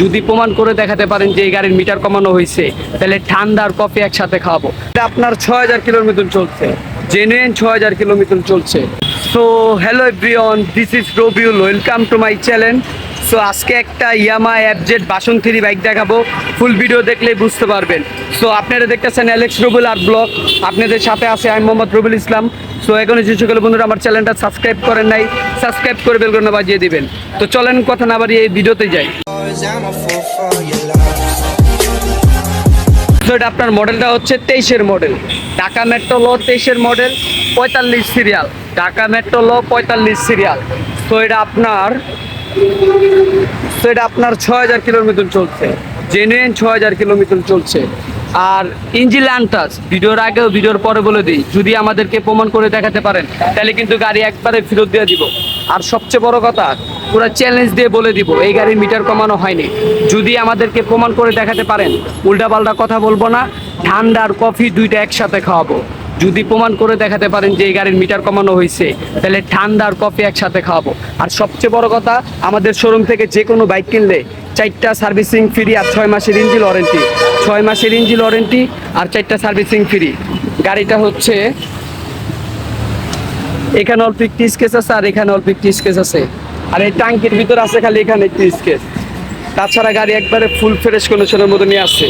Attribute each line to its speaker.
Speaker 1: যদি প্রমাণ করে দেখাতে পারেন যে এই গাড়ির মিটার কমানো হয়েছে, তাহলে ঠান্ডা আর কফি একসাথে খাওয়াবো। এটা আপনার ছয় হাজার কিলোমিটার চলছে। জেনুইন ছয় হাজার কিলোমিটার চলছে। So hello everyone this is Rabiul welcome to my channel so আজকে একটা ইয়ামা অ্যাপজেট বাসন থ্রি বাইক দেখাবো। ফুল ভিডিও দেখলেই বুঝতে পারবেন। সো আপনারা দেখতেছেন অ্যালেক্স রবুল আর ব্লগ আপনাদের সাথে আছে আমি মোহাম্মদ রুবুল ইসলাম। সো এখন যে সকল বন্ধুরা আমার চ্যানেলটা সাবস্ক্রাইব করেন নাই, সাবস্ক্রাইব করে বেল করে বাজিয়ে দিবেন। তো চলেন কথা না বাড়িয়ে এই ভিডিওতে যাই। এটা আপনার মডেলটা হচ্ছে তেইশের মডেল। ঢাকা মেট্রো ল তেইশের মডেল, পঁয়তাল্লিশ সিরিয়াল ঢাকা মেট্রো ল পঁয়তাল্লিশ সিরিয়াল তো এটা আপনার তো এটা আপনার ছয় হাজার কিলোমিটার চলছে। জেনুইন ছয় হাজার কিলোমিটার চলছে। আর ইঞ্জিল আনটাস ভিডিওর আগেও, ভিডিওর পরে বলে দিই, যদি আমাদেরকে প্রমাণ করে দেখাতে পারেন, তাহলে কিন্তু গাড়ি একবারে ফেরত দিয়ে দিব। আর সবচেয়ে বড় কথা, পুরো চ্যালেঞ্জ দিয়ে বলে দিব, এই গাড়ির মিটার কমানো হয়নি। যদি আমাদেরকে প্রমাণ করে দেখাতে পারেন, উল্টাপাল্টা কথা বলব না, ঠান্ডা আর কফি দুইটা একসাথে খাওয়াবো। যদি প্রমাণ করে দেখাতে পারেন যে এই গাড়ির মিটার কমানো হয়েছে, তাহলে ঠান্ডা আর কফি একসাথে খাওয়াবো। আর সবচেয়ে বড় কথা, আমাদের শোরুম থেকে যে কোনো বাইক কিনলে চারটা সার্ভিসিং ফ্রি আর ছয় মাসের ইঞ্জিল ওয়ারেন্টি ছয় মাসের ইঞ্জিল ওয়ারেন্টি আর চারটা সার্ভিসিং ফ্রি গাড়িটা হচ্ছে এখানে অল্প একটি স্কেচ আছে আর এখানে অল্প একটি স্কেচ আছে। আর এই ট্যাঙ্কির ভিতর আছে খালি এখানে একটি স্কেচ তাছাড়া গাড়ি একবারে ফুল ফ্রেশ কন্ডিশনের মধ্যে নিয়ে আসছে।